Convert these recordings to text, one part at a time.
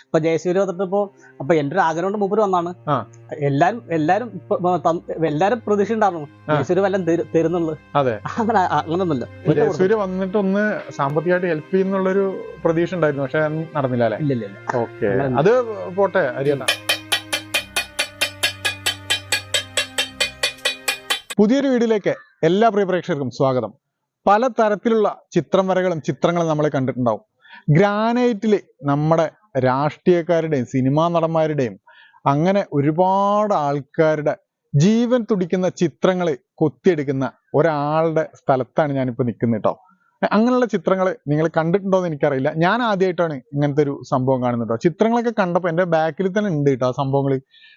ഇപ്പൊ ജയസൂര്യ വന്നിട്ട് ഇപ്പൊ അപ്പൊ എന്റെ ഒരു ആഗ്രഹം കൊണ്ട് മൂപ്പര് വന്നാണ്. എല്ലാരും എല്ലാരും എല്ലാരും പ്രതീക്ഷ ഉണ്ടായിരുന്നു ആ. ജയസൂര്യ വല്ലതും തരു- തരുന്നുള്ളു. അങ്ങനെ അങ്ങനൊന്നുമില്ല. ജയസൂര്യ വന്നിട്ട് ഒന്ന് സാമ്പത്തികമായിട്ട് ഹെൽപ്പ് ചെയ്യുന്നുള്ളൊരു പ്രതീക്ഷ ഉണ്ടായിരുന്നു പക്ഷെ നടന്നില്ല അല്ലേ? ഇല്ല ഓക്കെ. അത് പോട്ടെ ഹരിയേട്ട പുതിയൊരു വീഡിയോയിലേക്ക് എല്ലാ പ്രിയ പ്രേക്ഷകർക്കും സ്വാഗതം. പല തരത്തിലുള്ള ചിത്രം വരകളും ചിത്രങ്ങളും നമ്മൾ കണ്ടിട്ടുണ്ടാവും. ഗ്രാനൈറ്റിൽ നമ്മുടെ രാഷ്ട്രീയക്കാരുടെയും സിനിമാ നടന്മാരുടെയും അങ്ങനെ ഒരുപാട് ആൾക്കാരുടെ ജീവൻ തുടിക്കുന്ന ചിത്രങ്ങൾ കൊത്തിയെടുക്കുന്ന ഒരാളുടെ സ്ഥലത്താണ് ഞാനിപ്പോൾ നിൽക്കുന്നത് കേട്ടോ അങ്ങനെയുള്ള ചിത്രങ്ങൾ നിങ്ങൾ കണ്ടിട്ടുണ്ടോ എന്ന് എനിക്കറിയില്ല. ഞാൻ ആദ്യമായിട്ടാണ് ഇങ്ങനത്തെ ഒരു സംഭവം കാണുന്നത് കേട്ടോ ചിത്രങ്ങളൊക്കെ കണ്ടപ്പോൾ എന്റെ ബാക്കിൽ തന്നെ ഉണ്ട് കേട്ടോ ആ സംഭവങ്ങൾ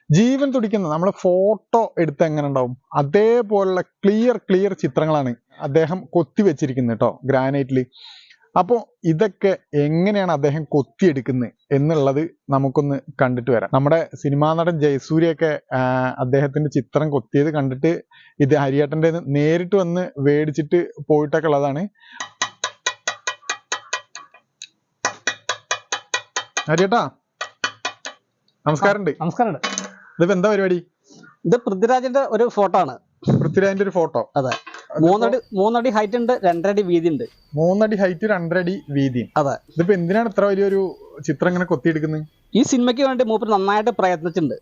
ജീവൻ തുടിക്കുന്ന നമ്മൾ ഫോട്ടോ എടുത്ത് എങ്ങനെ ഉണ്ടാവും? അതേപോലുള്ള ക്ലിയർ ക്ലിയർ ചിത്രങ്ങളാണ് അദ്ദേഹം കൊത്തി വെച്ചിരിക്കുന്നത് കേട്ടോ ഗ്രാനൈറ്റിൽ അപ്പോൾ ഇതൊക്കെ എങ്ങനെയാണ് അദ്ദേഹം കൊത്തിയെടുക്കുന്നത് എന്നുള്ളത് നമുക്കൊന്ന് കണ്ടിട്ട് വരാം. നമ്മുടെ സിനിമാ നടൻ ജയസൂര്യയൊക്കെ അദ്ദേഹത്തിന്റെ ചിത്രം കൊത്തിയത് കണ്ടിട്ട് ഇത് ഹരിയേട്ടന്റെ നേരിട്ട് വന്ന് മേടിച്ചിട്ട് പോയിട്ടൊക്കെ ഉള്ളതാണ്. ഹരിയേട്ടാ നമസ്കാരമുണ്ട്. നമസ്കാരം ഇതിപ്പോ എന്താ പരിപാടി? ഇത് പൃഥ്വിരാജിന്റെ ഒരു ഫോട്ടോ ആണ്. പൃഥ്വിരാജിന്റെ ഒരു ഫോട്ടോ. മൂന്നടി മൂന്നടി ഹൈറ്റ് ഉണ്ട് രണ്ടടി വീതി ഉണ്ട് മൂന്നടി ഹൈറ്റ് രണ്ടരടി വീതി. അതെ. ഇതിപ്പോ എന്തിനാണ് ഇത്ര വലിയൊരു ചിത്രം ഇങ്ങനെ കൊത്തിയെടുക്കുന്നത്? ഈ സിനിമയ്ക്ക് വേണ്ടി മൂപ്പർ നന്നായിട്ട് പ്രയത്നിച്ചിട്ടുണ്ട്.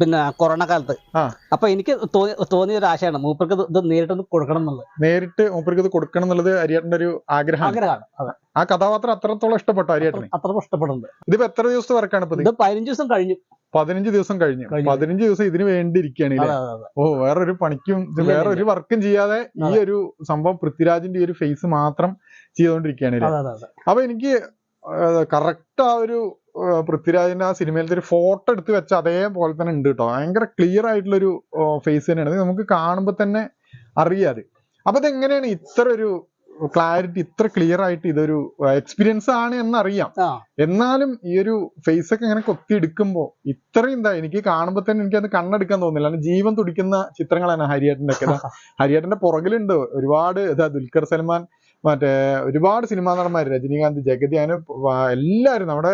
പിന്നെ കൊറോണ കാലത്ത്. അപ്പൊ എനിക്ക് തോന്നി- തോന്നിയ ഒരു ആശയാണ് മൂപ്പർക്ക് ഇത് നേരിട്ടൊന്ന് കൊടുക്കണം എന്നുള്ളത്. നേരിട്ട് മൂപ്പർക്ക് ഇത് കൊടുക്കണം എന്നുള്ളത് അരിയേട്ടന്റെ ഒരു ആഗ്രഹം ആഗ്രഹമാണ് ആ കഥാപാത്രം അത്രത്തോളം ഇഷ്ടപ്പെട്ടു അരിയേട്ടൻ അത്രത്തോളം ഇഷ്ടപ്പെടുന്നുണ്ട്. ഇതിപ്പോ എത്ര ദിവസത്തെ വർക്കാണ് ഇത് പതിനഞ്ച് ദിവസം കഴിഞ്ഞു. പതിനഞ്ച് ദിവസം കഴിഞ്ഞു. പതിനഞ്ച് ദിവസം ഇതിന് വേണ്ടി ഇരിക്കുകയാണ് ഓ വേറൊരു പണിക്കും വേറൊരു വേറെ ഒരു വർക്കും ചെയ്യാതെ ഈ ഒരു സംഭവം പൃഥ്വിരാജിന്റെ ഈ ഒരു ഫേസ് മാത്രം ചെയ്തുകൊണ്ടിരിക്കുകയാണ് അതെ അപ്പൊ എനിക്ക് കറക്റ്റ് ആ ഒരു പൃഥ്വിരാജിന്റെ ആ സിനിമയിലത്തെ ഒരു ഫോട്ടോ എടുത്ത് വെച്ച അതേപോലെ തന്നെ ഉണ്ട് കേട്ടോ ഭയങ്കര ക്ലിയർ ആയിട്ടുള്ള ഒരു ഫേസ് തന്നെയാണ്. നമുക്ക് കാണുമ്പോൾ തന്നെ അറിയാതെ അപ്പൊ ഇതെങ്ങനെയാണ് ഇത്ര ഒരു ക്ലാരിറ്റി ഇത്ര ക്ലിയർ ആയിട്ട് ഇതൊരു എക്സ്പീരിയൻസ് ആണ് എന്നറിയാം. അറിയാം എന്നാലും ഈ ഒരു ഫേസ് ഒക്കെ ഇങ്ങനെ കൊത്തി എടുക്കുമ്പോ ഇത്രയും എന്താ എനിക്ക് കാണുമ്പോൾ തന്നെ എനിക്ക് അത് കണ്ണെടുക്കാൻ തോന്നില്ല. കാരണം ജീവൻ തുടിക്കുന്ന ചിത്രങ്ങളാണ് ഹരിയേട്ടന്റെ ഒക്കെ. ഹരിയേട്ടന്റെ പുറകിലുണ്ട്. ഒരുപാട് ഇതാ ദുൽഖർ സൽമാൻ മറ്റേ ഒരുപാട് സിനിമാ നടന്മാർ രജനീകാന്ത് ജഗതി അങ്ങനെ എല്ലാവരും നമ്മുടെ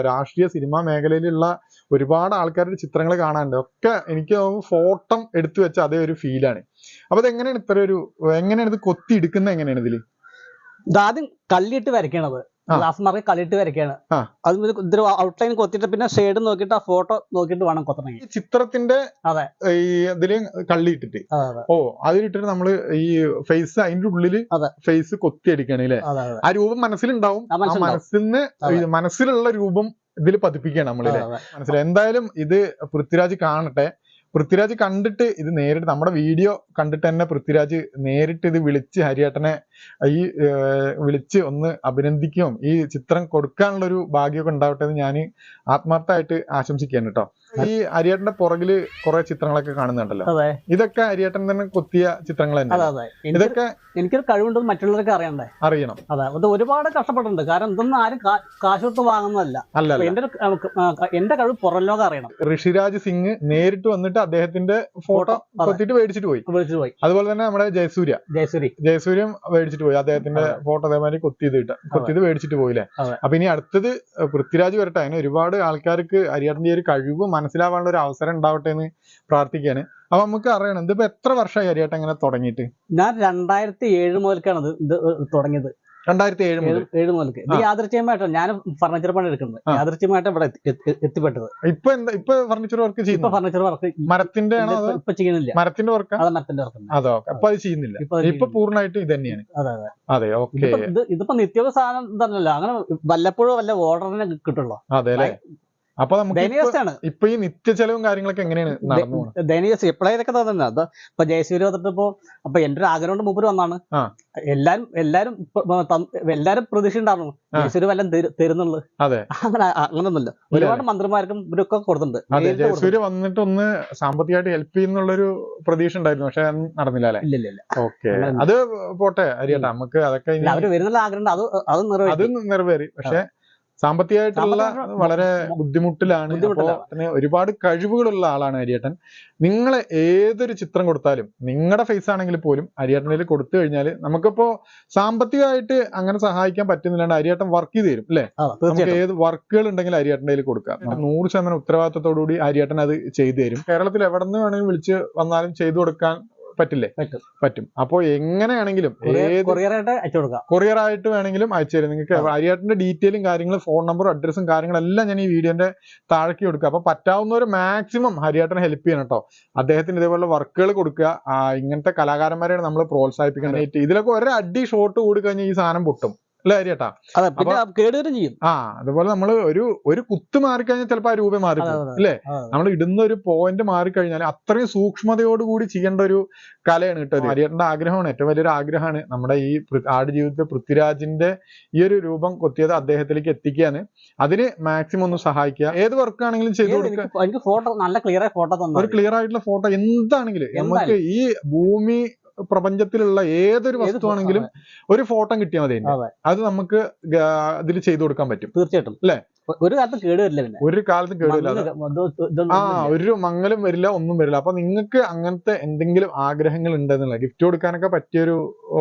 രാഷ്ട്രീയ സിനിമാ മേഖലയിലുള്ള ഒരുപാട് ആൾക്കാരുടെ ചിത്രങ്ങൾ കാണാനുണ്ട്. ഒക്കെ എനിക്ക് ഫോട്ടോ എടുത്തു വെച്ച അതേ ഒരു ഫീലാണ് അപ്പൊ ഇത് എങ്ങനെയാണ് ഇത്ര ഒരു എങ്ങനെയാണ് ഇത് കൊത്തി എടുക്കുന്നത് എങ്ങനെയാണ് ഇതിൽ? ഇതാദ്യം കല്ലിട്ട് വരയ്ക്കണത്. ഗ്ലാസ് മാർക്ക് കല്ലിട്ട് വരയ്ക്കാണ്. അത് ഇതൊരു ഔട്ട്ലൈൻ കൊത്തിട്ട് പിന്നെ ഷെയ്ഡ് നോക്കിയിട്ട് ആ ഫോട്ടോ നോക്കിയിട്ട് വേണം കൊത്തണമെങ്കിൽ. ഈ ചിത്രത്തിന്റെ അതെ. ഈ ഇതിൽ കള്ളിയിട്ടിട്ട് ഓ അതിലിട്ടിട്ട് നമ്മൾ ഈ ഫേസ് അതിന്റെ ഉള്ളിൽ. ഫേസ് കൊത്തി അതെ ആ രൂപം മനസ്സിലുണ്ടാവും. മനസ്സിൽ മനസ്സിലുള്ള രൂപം ഇതിൽ പതിപ്പിക്കുകയാണ് അതെ. മനസ്സിലായി? എന്തായാലും ഇത് പൃഥ്വിരാജ് കാണട്ടെ. പൃഥ്വിരാജ് കണ്ടിട്ട് ഇത് നേരിട്ട് നമ്മുടെ വീഡിയോ കണ്ടിട്ട് തന്നെ പൃഥ്വിരാജ് നേരിട്ട് ഇത് വിളിച്ച് ഹരിയേട്ടനെ ഈ വിളിച്ച് ഒന്ന് അഭിനന്ദിക്കുകയും ഈ ചിത്രം കൊടുക്കാനുള്ള ഒരു ഭാഗ്യമൊക്കെ ഉണ്ടാവട്ടെ എന്ന് ഞാൻ ആത്മാർത്ഥമായിട്ട് ആശംസിക്കുകയാണ് കേട്ടോ. ഈ അരിയേട്ടന്റെ പുറകിൽ കുറെ ചിത്രങ്ങളൊക്കെ കാണുന്നുണ്ടല്ലോ. ഇതൊക്കെ അരിയേട്ടൻ തന്നെ കൊത്തിയ ചിത്രങ്ങൾ തന്നെ ഇതൊക്കെ എനിക്കൊരു കഴിവുണ്ടെന്ന് മറ്റുള്ളവർക്ക് അറിയണ്ടേ? അറിയണം. അതെ. അത് ഒരുപാട് കഷ്ടപ്പെട്ടിട്ടുണ്ട്. കാരണം ഇതൊന്നും ആരും കാ- കാശ് കൊടുത്ത് വാങ്ങുന്നതല്ല. അല്ല എന്റെ എന്റെ കഴിവ് പുറം ലോകം അറിയണം. ഋഷിരാജ് സിംഗ് നേരിട്ട് വന്നിട്ട് അദ്ദേഹത്തിന്റെ ഫോട്ടോ കൊത്തിട്ട് മേടിച്ചിട്ട് പോയി. പോയി. അതുപോലെ തന്നെ നമ്മുടെ ജയസൂര്യ. ജയസൂര്യ ജയസൂര്യം മേടിച്ചിട്ട് പോയി. അദ്ദേഹത്തിന്റെ. ഫോട്ടോ അതേമാതിരി കൊത്തിയത് ഇട്ട കൊത്തിയത് മേടിച്ചിട്ട് പോയില്ലേ. അപ്പൊ ഇനി അടുത്തത് പൃഥ്വിരാജ് വരട്ടെ. അതിന് ഒരുപാട് ആൾക്കാർക്ക് ഹരിയാട്ടിന്റെ ഒരു കഴിവ് മനസ്സിലാവാനുള്ള ഒരു അവസരം ഉണ്ടാവട്ടെ എന്ന് പ്രാർത്ഥിക്കുകയാണ്. അപ്പൊ നമുക്ക് അറിയണം ഇതിപ്പോ എത്ര വർഷമായി ഹരിയാട്ടം ഇങ്ങനെ തുടങ്ങിയിട്ട്? ഞാൻ രണ്ടായിരത്തി ഏഴ് മുതൽക്കാണ് ഇത് തുടങ്ങിയത്. രണ്ടായിരത്തി ഏഴ് മുതൽ. ഏഴ് ഏഴ് മുതൽക്ക് ഇത് ആ. ഞാൻ ഫർണിച്ചർ പണി എടുക്കുന്നത് ആ. യാദൃശ്ചികമായിട്ട് ഇവിടെ എത്തി- എത്തി- എത്തിപ്പെട്ടത്. ഇപ്പൊ എന്താ ഇപ്പൊ ഫർണിച്ചർ വർക്ക് ഇപ്പൊ ചെയ്യുന്നു ഫർണിച്ചർ വർക്ക് മരത്തിന്റെ ഇപ്പൊ ചെയ്യുന്നില്ല. മരത്തിന്റെ വർക്ക് അതെ മരത്തിന്റെ വർക്ക് അതോ അപ്പൊ അത് ചെയ്യുന്നില്ല. ഇപ്പൊ പൂർണമായിട്ട് ഇത് തന്നെയാണ്. അതെ അതെ. അതെ ഓക്കെ. ഇതിപ്പോ ഇത് ഇതിപ്പോ നിത്യ സാധനം തന്നെയല്ലോ അങ്ങനെ വല്ലപ്പോഴും വല്ല ഓർഡറിനെ കിട്ടുള്ളൂ. അതെ അല്ലെ? അപ്പൊ നമുക്ക് ഇപ്പൊ- ഈ നിത്യ ചെലവും കാര്യങ്ങളൊക്കെ എങ്ങനെയാണ് ദയനീയ എപ്പോഴേതൊക്കെ തന്നെ അത് ഇപ്പൊ ജയസൂര്യ വന്നിട്ട് ഇപ്പൊ അപ്പൊ എന്റെ ഒരു ആഗ്രഹം കൊണ്ട് മൂപ്പര് വന്നാണ്. എല്ലാരും എല്ലാരും എല്ലാരും പ്രതീക്ഷ ഉണ്ടായിരുന്നു. ജയസൂര്യ വല്ലതും തരു- തരുന്നുള്ളു. അങ്ങനെ അങ്ങനൊന്നുമില്ല. ഒരുപാട് മന്ത്രിമാർക്കും ഇവരൊക്കെ കൊടുത്തിട്ടുണ്ട്. ജയസൂര്യ വന്നിട്ട് ഒന്ന് സാമ്പത്തികമായിട്ട് ഹെൽപ്പ് ചെയ്യുന്നുള്ളൊരു പ്രതീക്ഷ ഉണ്ടായിരുന്നു. പക്ഷെ നടന്നില്ല അല്ലെ? ഇല്ല ഇല്ല ഓക്കെ. അത് പോട്ടെ ഹരിയേട്ടാ നമുക്ക് അതൊക്കെ അവർ വരുന്നുള്ള ആഗ്രഹം അത് അത് നിറവേറി. പക്ഷെ സാമ്പത്തികമായിട്ടുള്ള വളരെ ബുദ്ധിമുട്ടിലാണ്. പിന്നെ ഒരുപാട് കഴിവുകളുള്ള ആളാണ് അരിയേട്ടൻ. നിങ്ങൾ ഏതൊരു ചിത്രം കൊടുത്താലും നിങ്ങളുടെ ഫേസ് ആണെങ്കിൽ പോലും അരിയേട്ടനിൽ കൊടുത്തു കഴിഞ്ഞാൽ നമുക്കിപ്പോ സാമ്പത്തികമായിട്ട് അങ്ങനെ സഹായിക്കാൻ പറ്റുന്നില്ലാണ്ട് അരിയേട്ടൻ വർക്ക് ചെയ്ത് തരും അല്ലെ? നമുക്ക് ഏത് വർക്കുകൾ ഉണ്ടെങ്കിൽ അരിയേട്ടന്റെ കയ്യിൽ കൊടുക്കാം. നൂറ് ശതമാനം ഉത്തരവാദിത്തത്തോടുകൂടി അരിയേട്ടൻ അത് ചെയ്തു തരും. കേരളത്തിൽ എവിടെ നിന്ന് വേണമെങ്കിലും വിളിച്ച് വന്നാലും ചെയ്തു കൊടുക്കാൻ പറ്റില്ലേ? പറ്റും. അപ്പോൾ അപ്പോ എങ്ങനെയാണെങ്കിലും കൊറിയറായിട്ട് അയച്ചു കൊടുക്കാം. വേണമെങ്കിലും അയച്ചു തരും. നിങ്ങൾക്ക് അരിയാട്ടിന്റെ ഡീറ്റെയിലും കാര്യങ്ങളും ഫോൺ നമ്പറും അഡ്രസ്സും കാര്യങ്ങളെല്ലാം ഞാൻ ഈ വീഡിയോന്റെ താഴേക്ക് കൊടുക്കുക അപ്പൊ പറ്റാവുന്നവർ മാക്സിമം ഹരിയാട്ടനെ ഹെൽപ്പ് ചെയ്യണം കേട്ടോ. അദ്ദേഹത്തിന് ഇതേപോലെ വർക്കുകൾ കൊടുക്കുക. ഇങ്ങനത്തെ കലാകാരന്മാരെയാണ് നമ്മൾ പ്രോത്സാഹിപ്പിക്കാനായിട്ട് ഇതിലൊക്കെ ഒരടി അടി ഷോട്ട് കൂടി കഴിഞ്ഞാൽ ഈ സാധനം പൊട്ടും. അല്ലേ കേടുവരും ചെയ്യും. ആ അതുപോലെ നമ്മൾ ഒരു ഒരു കുത്ത് മാറിക്കഴിഞ്ഞാൽ ചിലപ്പോൾ ആ രൂപം മാറി. അല്ലേ? നമ്മൾ ഇടുന്ന ഒരു പോയിന്റ് മാറിക്കഴിഞ്ഞാൽ അത്രയും സൂക്ഷ്മതയോടുകൂടി ചെയ്യേണ്ട ഒരു കലയാണ് കേട്ടോ ഹരിയേട്ടന്റെ ആഗ്രഹമാണ്. ഏറ്റവും വലിയൊരു ആഗ്രഹമാണ് നമ്മുടെ ഈ ആടുജീവിതത്തിൽ പൃഥ്വിരാജിന്റെ ഈ ഒരു രൂപം കൊത്തിയത് അദ്ദേഹത്തിലേക്ക് എത്തിക്കാന്. അതിന് മാക്സിമം ഒന്ന് സഹായിക്കുക. ഏത് വർക്ക് ആണെങ്കിലും ചെയ്തു കൊടുക്കുക. എനിക്ക് എനിക്ക് ഫോട്ടോ നല്ല ക്ലിയർ ആയ ഫോട്ടോ ഒരു ക്ലിയർ ആയിട്ടുള്ള ഫോട്ടോ എന്താണെങ്കിലും. നമുക്ക് ഈ ഭൂമി പ്രപഞ്ചത്തിലുള്ള ഏതൊരു ഏത് വസ്തുവാണെങ്കിലും ഒരു ഫോട്ടോ കിട്ടിയാൽ മതി അത്. നമുക്ക് ഇതിൽ ചെയ്തു കൊടുക്കാൻ പറ്റും. തീർച്ചയായിട്ടും. അല്ലേ? ഒരു കാലത്തും കേടുവരില്ല പിന്നെ. ഒരു കാലത്തും ഇതൊന്നും ആ ഒരു മങ്ങലും വരില്ല ഒന്നും വരില്ല. അപ്പൊ നിങ്ങൾക്ക് അങ്ങനത്തെ എന്തെങ്കിലും ആഗ്രഹങ്ങൾ ഉണ്ടെന്നുള്ള ഗിഫ്റ്റ് കൊടുക്കാനൊക്കെ പറ്റിയൊരു ഓ,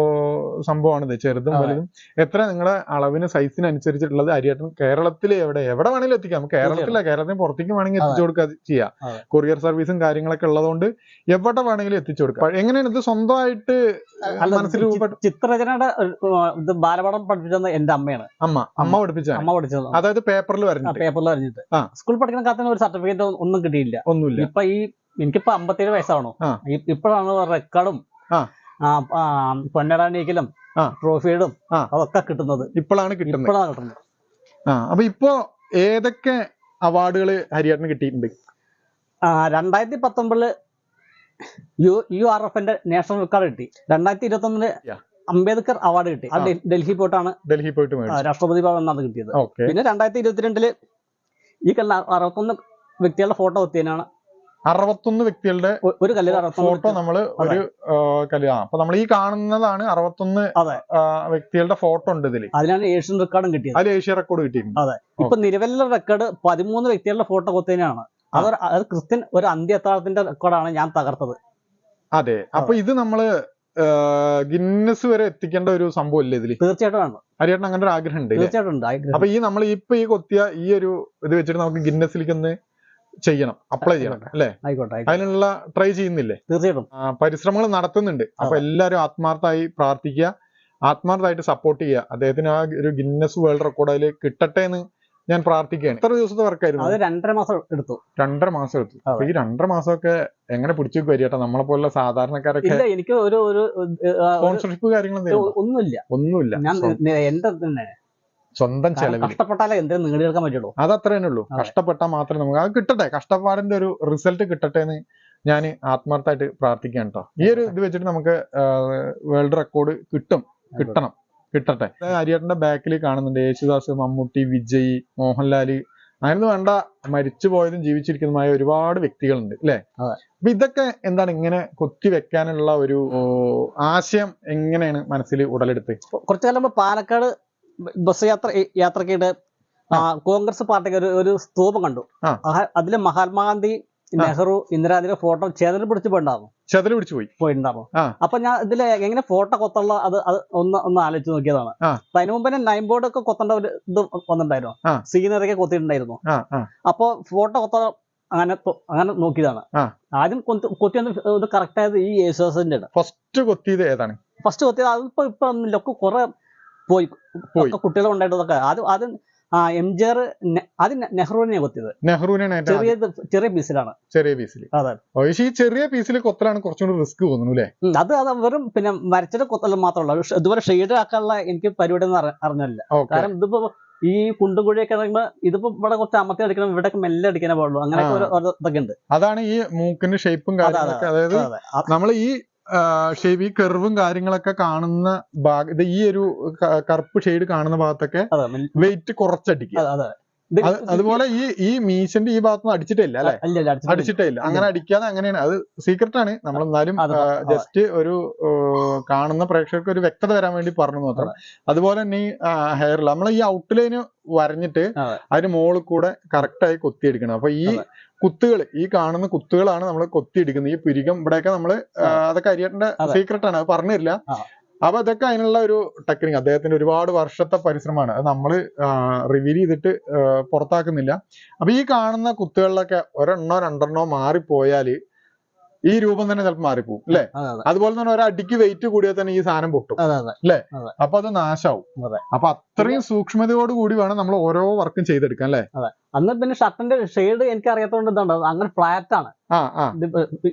സംഭവമാണിത്. ചെറുതും. വലുതും. എത്ര നിങ്ങളുടെ അളവിന് സൈസിന് അനുസരിച്ചിട്ടുള്ളത് അരിയേട്ടൻ കേരളത്തിൽ എവിടെ എവിടെ വേണമെങ്കിലും എത്തിക്കാം കേരളത്തിലെ കേരളത്തിന് പുറത്തേക്ക് വേണമെങ്കിൽ എത്തിച്ചു കൊടുക്കുക ചെയ്യാം. കൊറിയർ സർവീസും കാര്യങ്ങളൊക്കെ ഉള്ളതുകൊണ്ട് എവിടെ വേണമെങ്കിലും എത്തിച്ചു കൊടുക്കാം. എങ്ങനെയാണ് ഇത് സ്വന്തമായിട്ട് മനസ്സിൽ ചിത്രരചനയുടെ ഇത് ബാലപാഠം പഠിപ്പിച്ചത് എന്റെ അമ്മയാണ്. അമ്മ. അമ്മ പഠിപ്പിച്ച അമ്മ പഠിച്ചത് അതായത് പേപ്പറിൽ വരഞ്ഞിട്ട്. പേപ്പറിൽ അറിഞ്ഞിട്ട് സ്കൂൾ പഠിക്കുന്ന കാലത്തിന് ഒരു സർട്ടിഫിക്കറ്റ് ഒന്നും കിട്ടിയില്ല. ഒന്നുമില്ല. ഇപ്പൊ ഈ എനിക്കിപ്പോ അമ്പത്തേഴ് വയസ്സാണോ. ഇപ്പോഴാണ് റെക്കോർഡും. പൊന്നടാനീക്കലും ആ. അതൊക്കെ കിട്ടുന്നത്. ഇപ്പോഴാണ് കിട്ടുന്നത്. ഇപ്പോഴാണ് കിട്ടുന്നത്. ആ അപ്പൊ ഇപ്പോ ഏതൊക്കെ അവാർഡുകൾ ഹരിയാട്ടിന് കിട്ടിയിട്ടുണ്ട്? രണ്ടായിരത്തി പത്തൊമ്പതിൽ യു യു ആർ എഫിന്റെ നാഷണൽ റെക്കോർഡ് കിട്ടി. രണ്ടായിരത്തി ഇരുപത്തി ഒന്നിൽ അംബേദ്കർ അവാർഡ് കിട്ടി. അത് ഡൽഹി പോയിട്ടാണ് ഡൽഹി പോയിട്ട് രാഷ്ട്രപതി ഭവൻ എന്നാണ് കിട്ടിയത്. പിന്നെ രണ്ടായിരത്തി ഇരുപത്തിരണ്ടിൽ ഈ കല്ല അറുപത്തൊന്ന് വ്യക്തികളുടെ ഫോട്ടോ എത്തിയതിനാണ് അറുപത്തൊന്ന് വ്യക്തികളുടെ ഒരു ഫോട്ടോ നമ്മൾ നമ്മൾ ഒരു കല്ല് അപ്പൊ നമ്മൾ ഈ കാണുന്നതാണ് അറുപത്തൊന്ന്. വ്യക്തികളുടെ ഫോട്ടോ ഉണ്ട് ഇതിൽ. അതിനാണ് ഏഷ്യൻ റെക്കോർഡും കിട്ടിയത്. അതിൽ ഏഷ്യ റെക്കോർഡ് കിട്ടിയിട്ടുണ്ട്. അതെ. ഇപ്പൊ നിലവിലെ റെക്കോർഡ് പതിമൂന്ന് വ്യക്തികളുടെ ഫോട്ടോ കൊത്തതിനാണ്. അത് അത് ക്രിസ്ത്യൻ ഒരു അന്ത്യത്താളത്തിന്റെ റെക്കോർഡാണ് ഞാൻ തകർത്തത്. അതെ. അപ്പൊ ഇത് നമ്മൾ ഗിന്നസ് വരെ എത്തിക്കേണ്ട ഒരു സംഭവം അല്ലേ ഇതിൽ? തീർച്ചയായിട്ടും ഹരിയേട്ടൻ അങ്ങനെ ഒരു ആഗ്രഹം ഉണ്ട് തീർച്ചയായിട്ടും. അപ്പൊ ഈ നമ്മൾ ഇപ്പൊ ഈ കൊത്തിയ ഈ ഒരു ഇത് വെച്ചിട്ട് നമുക്ക് ഗിന്നസിലേക്ക് ഒന്ന് ചെയ്യണം അപ്ലൈ ചെയ്യണം അല്ലെ? ആയിക്കോട്ടെ. അതിനുള്ള ട്രൈ ചെയ്യുന്നില്ലേ? തീർച്ചയായിട്ടും. പരിശ്രമങ്ങൾ നടത്തുന്നുണ്ട്. അപ്പൊ എല്ലാവരും ആത്മാർത്ഥമായി പ്രാർത്ഥിക്കുക ആത്മാർത്ഥമായിട്ട് സപ്പോർട്ട് ചെയ്യുക. അദ്ദേഹത്തിന് ആ ഒരു ഗിന്നസ് വേൾഡ് റെക്കോർഡ് അതിൽ കിട്ടട്ടെ എന്ന് ഞാൻ പ്രാർത്ഥിക്കുകയാണ്. എത്ര ദിവസത്തെ വർക്കായിരുന്നു അത് രണ്ടര മാസം എടുത്തു. രണ്ടര മാസം എടുത്തു. അപ്പൊ ഈ രണ്ടര മാസമൊക്കെ എങ്ങനെ പിടിച്ചു വരികട്ടോ നമ്മളെ പോലുള്ള സാധാരണക്കാരൊക്കെ എനിക്ക് ഒരു സ്പോൺസർഷിപ്പ് കാര്യങ്ങളൊന്നും ഒന്നുമില്ല. ഒന്നുമില്ല. ഞാൻ എന്റെ തന്നെ സ്വന്തം ചെലവിൽ കഷ്ടപ്പെട്ടാലേ എന്തെങ്കിലും നേടിയെടുക്കാൻ പറ്റുള്ളൂ. അത്. അത്ര തന്നെ ഉള്ളൂ കഷ്ടപ്പെട്ടാൽ മാത്രമേ നമുക്ക് അത് കിട്ടട്ടെ. കഷ്ടപ്പാടിന്റെ ഒരു റിസൾട്ട് കിട്ടട്ടെ എന്ന് ഞാൻ ആത്മാർത്ഥമായിട്ട് പ്രാർത്ഥിക്കാൻ കേട്ടോ ഈ ഒരു ഇത് വെച്ചിട്ട് നമുക്ക് വേൾഡ് റെക്കോർഡ് കിട്ടും. കിട്ടണം. കിട്ടട്ടെ. ഹരിയേട്ടന്റെ ബാക്കിൽ കാണുന്നുണ്ട് യേശുദാസ് മമ്മൂട്ടി വിജയ് മോഹൻലാൽ. അങ്ങനെ വേണ്ട. മരിച്ചു പോയതും ജീവിച്ചിരിക്കുന്നതുമായ ഒരുപാട് വ്യക്തികളുണ്ട് അല്ലെ. അപ്പൊ ഇതൊക്കെ എന്താണ് ഇങ്ങനെ കൊത്തി വെക്കാനുള്ള ഒരു ആശയം എങ്ങനെയാണ് മനസ്സിൽ ഉടലെടുത്ത്? കുറച്ചു കാലം പാലക്കാട് ബസ് യാത്ര യാത്രക്കിടെ കോൺഗ്രസ് പാർട്ടിക്ക് ഒരു ഒരു സ്തൂപം കണ്ടു. അതിൽ മഹാത്മാഗാന്ധി നെഹ്റു ഇന്ദിരാഗാന്ധിയുടെ ഫോട്ടോ ചെതൽ പിടിച്ച് പോയിണ്ടാവും. പിടിച്ച് പിടിച്ചു പോയി. പോയിണ്ടാവും. അപ്പൊ ഞാൻ ഇതിലെ എങ്ങനെ ഫോട്ടോ കൊത്തുള്ള അത് അത് ഒന്ന് ഒന്ന് ആലോചിച്ച് നോക്കിയതാണ്. അപ്പൊ അതിനു മുമ്പ് തന്നെ നൈൻ ബോർഡ് ഒക്കെ കൊത്തേണ്ട ഒരു ഇത് വന്നിട്ടുണ്ടായിരുന്നു. സീനറി ഒക്കെ കൊത്തിയിട്ടുണ്ടായിരുന്നു. അപ്പൊ ഫോട്ടോ കൊത്ത അങ്ങനെ അങ്ങനെ നോക്കിയതാണ്. ആദ്യം കൊത്തി കറക്റ്റ് ആയത് ഈ യേശുദാസിന്റെ ഫസ്റ്റ് കൊത്തിയത് ഏതാണ്? ഫസ്റ്റ് കൊത്തിയത് അതിപ്പോ ഇപ്പൊ ഒന്നുമില്ല. ഒക്കെ കുറെ പോയി. കുട്ടികൾ ഉണ്ടായിട്ടതൊക്കെ അത് അത് ആ എം ജി ആർ അത് നെഹ്റുവിനെ കൊത്തിയത്. നെഹ്റുവിനാണ് ചെറിയ ചെറിയ പീസിലാണ്. ചെറിയ പീസിൽ അതെ. ഈ ചെറിയ പീസിൽ കൊത്തലാണ് കുറച്ചുകൂടി റിസ്ക് തോന്നുന്നു അല്ലേ? അത് അത് വെറും പിന്നെ മരച്ചിട്ട് കൊത്തല്ല മാത്രമല്ല. ഇതുവരെ ഇതുപോലെ ഷെയ്ഡ് ആക്കാനുള്ള എനിക്ക് പരിപാടി ഒന്നും അറിഞ്ഞില്ല. കാരണം ഇതിപ്പോ ഈ കുണ്ടും കുഴിയൊക്കെ ഇറങ്ങുമ്പോ ഇതിപ്പോ ഇവിടെ കുറച്ച് അമർത്തി അടിക്കണം ഇവിടെ മെല്ലെ അടിക്കാനേ പാടുള്ളൂ. അങ്ങനെയൊക്കെ ഒരു ഇതൊക്കെ ഉണ്ട്. അതാണ് ഈ മൂക്കിന്റെ ഷേപ്പും കാര്യങ്ങളൊക്കെ. അതായത് അതെ, അതെ. നമ്മൾ ഈ ഷേപ്പ് ഈ കെർവും കാര്യങ്ങളൊക്കെ കാണുന്ന ഭാഗ ഇത് ഈ ഒരു കറുപ്പ് ഷെയ്ഡ് കാണുന്ന ഭാഗത്തൊക്കെ വെയിറ്റ് കുറച്ചടിക്കുക. അതെ, അതെ. അത് അതുപോലെ ഈ ഈ മീശന്റെ ഈ ഭാഗത്തൊന്നും അടിച്ചിട്ടില്ല അല്ലെ? അടിച്ചിട്ടില്ല. അങ്ങനെ അടിക്കാതെ അങ്ങനെയാണ്. അത് സീക്രട്ട് ആണ്. നമ്മൾ എന്നാലും ജസ്റ്റ് ഒരു കാണുന്ന പ്രേക്ഷകർക്ക് ഒരു വ്യക്തത വരാൻ വേണ്ടി പറഞ്ഞു മാത്രം. അതുപോലെ തന്നെ ഈ ഹെയറിൽ നമ്മൾ ഈ ഔട്ട്ലൈന് വരഞ്ഞിട്ട് അതെ. അതിന് മുകളിൽ കൂടെ കറക്റ്റ് ആയി കൊത്തിയെടുക്കണം. അപ്പൊ ഈ. കുത്തുകൾ ഈ കാണുന്ന കുത്തുകളാണ് നമ്മൾ കൊത്തിയെടുക്കുന്നത്. ഈ പുരികം ഇവിടെയൊക്കെ നമ്മൾ അതൊക്കെ അരിയേട്ടന്റെ. സീക്രട്ട് ആണ്. അത് പറഞ്ഞില്ല. അപ്പൊ അതൊക്കെ അതിനുള്ള ഒരു ടെക്നിക് അദ്ദേഹത്തിന്റെ ഒരുപാട് വർഷത്തെ പരിശ്രമമാണ്. അത് നമ്മൾ റിവീൽ ചെയ്തിട്ട് പുറത്താക്കുന്നില്ല. അപ്പൊ ഈ കാണുന്ന കുത്തുകളിലൊക്കെ ഒരെണ്ണോ രണ്ടെണ്ണോ മാറിപ്പോയാൽ ഈ രൂപം തന്നെ ചിലപ്പോൾ മാറിപ്പോവും അല്ലെ? അതെ അതെ. അതുപോലെ തന്നെ ഒരടിക്ക് വെയിറ്റ് കൂടിയാൽ തന്നെ ഈ സാധനം പൊട്ടും അതെ അപ്പൊ അത് നാശാവും. അപ്പൊ അത്രയും സൂക്ഷ്മതയോട് കൂടി വേണം നമ്മൾ ഓരോ വർക്കും ചെയ്തെടുക്കാൻ അല്ലെ? അന്ന് പിന്നെ ഷർട്ടിന്റെ ഷെയ്ഡ് എനിക്ക് അറിയാത്തതുകൊണ്ട് ഇതുണ്ട് അങ്ങനെ ഫ്ലാറ്റ് ആണ്.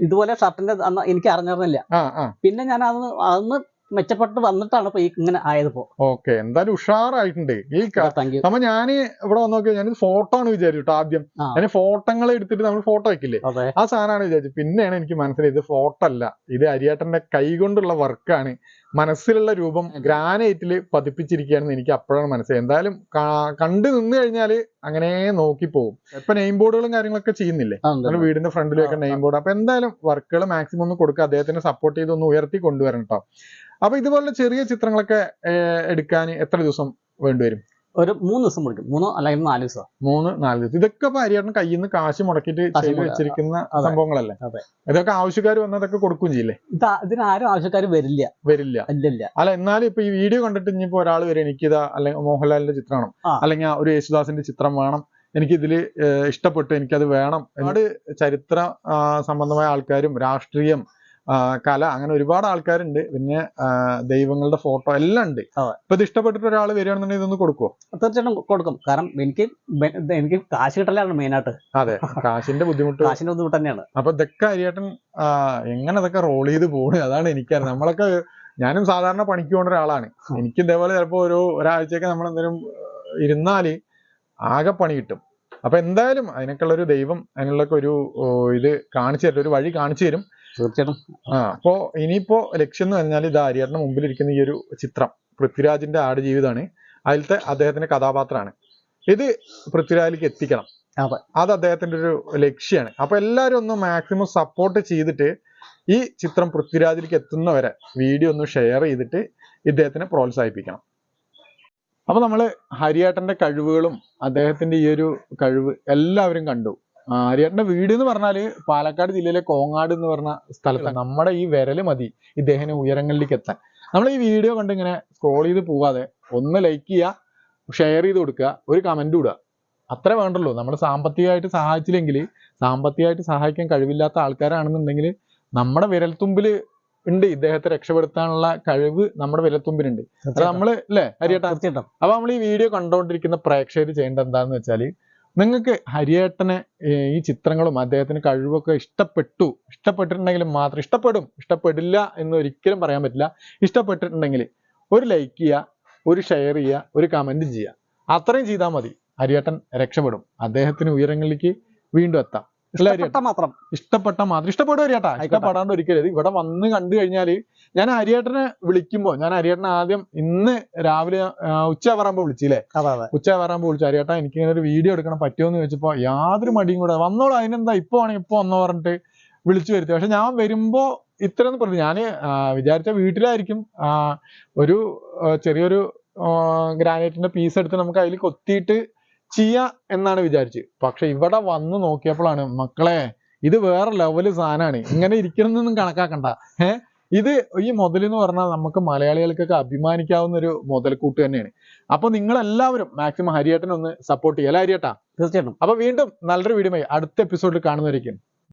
ഇതുപോലെ ഷർട്ടിന്റെ അന്ന് എനിക്ക് അറിഞ്ഞിരുന്നില്ല. പിന്നെ ഞാൻ അന്ന് അന്ന് മെച്ചപ്പെട്ട് വന്നിട്ടാണ് ഇപ്പൊ ഇങ്ങനെ ആയതിപ്പോ ഓക്കെ എന്തായാലും ഉഷാറായിട്ടുണ്ട്. ഈ അപ്പൊ ഞാൻ ഇവിടെ വന്ന് നോക്കിയാൽ ഞാൻ ഫോട്ടോ ആണ് വിചാരിച്ചു ആദ്യം. ഞാൻ ഫോട്ടോകൾ എടുത്തിട്ട് നമ്മൾ ഫോട്ടോ വെക്കില്ലേ? ആ സാധനമാണ് വിചാരിച്ചത്. പിന്നെയാണ് എനിക്ക് മനസ്സിലായത് ഇത് ഫോട്ടോ അല്ല. ഇത് അരിയേട്ടന്റെ കൈ കൊണ്ടുള്ള വർക്കാണ്. മനസ്സിലുള്ള രൂപം ഗ്രാനൈറ്റിൽ പതിപ്പിച്ചിരിക്കുകയാണെന്ന് എനിക്ക് അപ്പോഴാണ് മനസ്സിലായത്. എന്തായാലും കണ്ടു നിന്ന് കഴിഞ്ഞാൽ അങ്ങനെ നോക്കി പോകും ഇപ്പൊ നെയിം ബോർഡുകളും കാര്യങ്ങളൊക്കെ ചെയ്യുന്നില്ലേ? നമ്മുടെ വീടിന്റെ ഫ്രണ്ടിലൊക്കെ നെയിം ബോർഡ് അപ്പൊ എന്തായാലും വർക്കുകൾ മാക്സിമം ഒന്ന് കൊടുക്കുക അദ്ദേഹത്തിനെ സപ്പോർട്ട് ചെയ്ത് ഒന്ന് ഉയർത്തി കൊണ്ടുവരണം കേട്ടോ അപ്പൊ ഇതുപോലുള്ള ചെറിയ ചിത്രങ്ങളൊക്കെ എടുക്കാൻ എത്ര ദിവസം വേണ്ടിവരും ഒരു മൂന്ന് ദിവസം പിടിക്കും മൂന്നോ അല്ലെങ്കിൽ നാല് ദിവസം? മൂന്ന് നാല് ദിവസം. ഇതൊക്കെ ഇപ്പൊ അരിയാട്ടൻ കയ്യിൽ നിന്ന് കാശ് മുടക്കിയിട്ട് ചെയ്ത് വെച്ചിരിക്കുന്ന. സംഭവങ്ങളല്ലേ? അതെ. ഇതൊക്കെ ആവശ്യക്കാർ വന്നതൊക്കെ കൊടുക്കും ചെയ്യില്ലേ? ഇത് ഇതിനാരും ആവശ്യക്കാർ വരില്ല. വരില്ല. ഇല്ല അല്ല എന്നാലും ഇപ്പൊ ഈ വീഡിയോ കണ്ടിട്ട് ഇനിയിപ്പോ ഒരാൾ വരും എനിക്കിതാ അല്ലെങ്കിൽ മോഹൻലാലിന്റെ ചിത്രമാണ് അല്ലെങ്കിൽ ഒരു യേശുദാസിന്റെ ചിത്രം വേണം എനിക്ക് ഇതിൽ ഇഷ്ടപ്പെട്ടു എനിക്കത് വേണം ഒരുപാട് ചരിത്ര സംബന്ധമായ ആൾക്കാരും രാഷ്ട്രീയം കല. അങ്ങനെ ഒരുപാട് ആൾക്കാരുണ്ട്. പിന്നെ ദൈവങ്ങളുടെ ഫോട്ടോ എല്ലാം ഉണ്ട്. ഇപ്പൊ ഇത് ഇഷ്ടപ്പെട്ടിട്ട് ഒരാൾ വരികയാണെന്നുണ്ടെങ്കിൽ ഇതൊന്ന് കൊടുക്കുവോ? തീർച്ചയായിട്ടും കൊടുക്കും. കാരണം എനിക്ക് എനിക്ക് കാശ് കിട്ടലാണ് മെയിനായിട്ട് അതെ. കാശിന്റെ ബുദ്ധിമുട്ട്. കാശിന്റെ ബുദ്ധിമുട്ട് തന്നെയാണ്. അപ്പൊ ഇതൊക്കെ അരിയേട്ടൻ എങ്ങനെ ഇതൊക്കെ റോൾ ചെയ്ത് പോണ്? അതാണ് എനിക്കറിയാം. നമ്മളൊക്കെ ഞാനും സാധാരണ പണിക്ക് പോകുന്ന ഒരാളാണ്. എനിക്ക് ഇതേപോലെ ചിലപ്പോ ഒരു ഒരാഴ്ചയൊക്കെ നമ്മൾ എന്തെങ്കിലും ഇരുന്നാൽ ആകെ പണി കിട്ടും. അപ്പൊ എന്തായാലും അതിനൊക്കെയുള്ള ഒരു ദൈവം അതിനുള്ളൊക്കെ ഒരു ഇത് കാണിച്ചു തരും. ഒരു വഴി കാണിച്ചു തരും. തീർച്ചയായിട്ടും. ആ അപ്പോ ഇനിയിപ്പോ ലക്ഷ്യം എന്ന് പറഞ്ഞാൽ ഇത് അരിയേട്ടന്റെ മുമ്പിൽ ഇരിക്കുന്ന ഈ ഒരു ചിത്രം പൃഥ്വിരാജിന്റെ ആട് ജീവിതമാണ് അതിലത്തെ അദ്ദേഹത്തിന്റെ കഥാപാത്രമാണ്. ഇത് പൃഥ്വിരാജിലേക്ക് എത്തിക്കണം. അതെ. അത് അദ്ദേഹത്തിന്റെ ഒരു ലക്ഷ്യമാണ്. അപ്പൊ എല്ലാവരും ഒന്ന് മാക്സിമം സപ്പോർട്ട് ചെയ്തിട്ട് ഈ ചിത്രം പൃഥ്വിരാജിലേക്ക് എത്തുന്നവരെ വീഡിയോ ഒന്ന് ഷെയർ ചെയ്തിട്ട് ഇദ്ദേഹത്തിനെ പ്രോത്സാഹിപ്പിക്കണം. അപ്പൊ നമ്മൾ ഹരിയേട്ടന്റെ കഴിവുകളും അദ്ദേഹത്തിന്റെ ഈ ഒരു കഴിവ് എല്ലാവരും കണ്ടു. ആ, ഹരിയേട്ടന്റെ വീട് എന്ന് പറഞ്ഞാൽ പാലക്കാട് ജില്ലയിലെ കോങ്ങാട് എന്ന് പറഞ്ഞ സ്ഥലത്ത് നമ്മുടെ ഈ വിരൽ മതി ഇദ്ദേഹത്തിന് ഉയരങ്ങളിലേക്ക് എത്താൻ. നമ്മൾ ഈ വീഡിയോ കണ്ട് ഇങ്ങനെ സ്ക്രോൾ ചെയ്ത് പോവാതെ ഒന്ന് ലൈക്ക് ചെയ്യുക ഷെയർ ചെയ്ത് കൊടുക്കുക ഒരു കമന്റ് ഇടുക. അത്ര വേണ്ടല്ലോ നമ്മൾ സാമ്പത്തികമായിട്ട് സഹായിച്ചില്ലെങ്കിൽ സാമ്പത്തികമായിട്ട് സഹായിക്കാൻ കഴിവില്ലാത്ത ആൾക്കാരാണെന്നുണ്ടെങ്കിൽ നമ്മുടെ വിരൽത്തുമ്പിൽ ഉണ്ട് ഇദ്ദേഹത്തെ രക്ഷപ്പെടുത്താനുള്ള കഴിവ് നമ്മുടെ വിരൽത്തുമ്പിലുണ്ട്. അത് നമ്മൾ അല്ലേ ഹരിയേട്ടാ അപ്പൊ നമ്മൾ ഈ വീഡിയോ കണ്ടുകൊണ്ടിരിക്കുന്ന പ്രേക്ഷകർ ചെയ്യേണ്ട എന്താന്ന് വെച്ചാൽ നിങ്ങൾക്ക് ഹരിയേട്ടനെ ഈ ചിത്രങ്ങളും അദ്ദേഹത്തിന് കഴിവൊക്കെ ഇഷ്ടപ്പെട്ടു. ഇഷ്ടപ്പെട്ടിട്ടുണ്ടെങ്കിൽ മാത്രം ഇഷ്ടപ്പെടും. ഇഷ്ടപ്പെടില്ല എന്ന് ഒരിക്കലും പറയാൻ പറ്റില്ല. ഇഷ്ടപ്പെട്ടിട്ടുണ്ടെങ്കിൽ ഒരു ലൈക്ക് ചെയ്യുക ഒരു ഷെയർ ചെയ്യുക ഒരു കമന്റ് ചെയ്യുക. അത്രയും ചെയ്താൽ മതി. ഹരിയേട്ടൻ രക്ഷപ്പെടും. അദ്ദേഹത്തിന് ഉയരങ്ങളിലേക്ക് വീണ്ടും എത്താം? ഇഷ്ടപ്പെട്ട മാത്രം. ഇഷ്ടപ്പെട്ട മാത്രം. ഇഷ്ടപ്പെടുക ചേട്ടാ. ഇഷ്ടപ്പെടാണ്ട് ഒരിക്കലും. ഇവിടെ വന്ന് കണ്ടു കഴിഞ്ഞാൽ ഞാൻ ഹരിയേട്ടനെ വിളിക്കുമ്പോ ഞാൻ ഹരിയേട്ടനെ ആദ്യം ഇന്ന് രാവിലെ ഉച്ച വരാകുമ്പോ വിളിച്ചില്ലേ ഉച്ച വരാകുമ്പോ വിളിച്ചു ഹരിയേട്ടാ എനിക്ക് ഇങ്ങനെ ഒരു വീഡിയോ എടുക്കണം പറ്റുമോ എന്ന് ചോദിച്ചപ്പോ യാതൊരു മടിയും കൂടെ. വന്നോളൂ അതിനെന്താ ഇപ്പൊ ആണെങ്കിൽ ഇപ്പൊ വന്നോ പറഞ്ഞിട്ട് വിളിച്ചു വരുത്തി. പക്ഷെ ഞാൻ വരുമ്പോ ഇത്രയൊന്നും പറഞ്ഞു ഞാൻ വിചാരിച്ച വീട്ടിലായിരിക്കും. ഒരു ചെറിയൊരു ഗ്രാനൈറ്റിന്റെ പീസ് എടുത്ത് നമുക്ക് അതിൽ കൊത്തിയിട്ട് ചെയ്യാ എന്നാണ് വിചാരിച്ചത് പക്ഷെ ഇവിടെ വന്ന് നോക്കിയപ്പോഴാണ് മക്കളെ ഇത് വേറെ ലെവൽ സാധനമാണ് ഇങ്ങനെ ഇരിക്കണമെന്നൊന്നും കണക്കാക്കണ്ട. ഏ? ഇത് ഈ മുതൽ എന്ന് പറഞ്ഞാൽ നമുക്ക് മലയാളികൾക്കൊക്കെ അഭിമാനിക്കാവുന്ന ഒരു മുതൽക്കൂട്ട് തന്നെയാണ്. അപ്പൊ നിങ്ങൾ എല്ലാവരും മാക്സിമം ഹരിയേട്ടനെ ഒന്ന് സപ്പോർട്ട് ചെയ്യല്ലേ അല്ല ഹരിയേട്ടാ? തീർച്ചയായിട്ടും. അപ്പൊ വീണ്ടും നല്ലൊരു വീഡിയോ അടുത്ത എപ്പിസോഡിൽ കാണുന്നതായിരിക്കും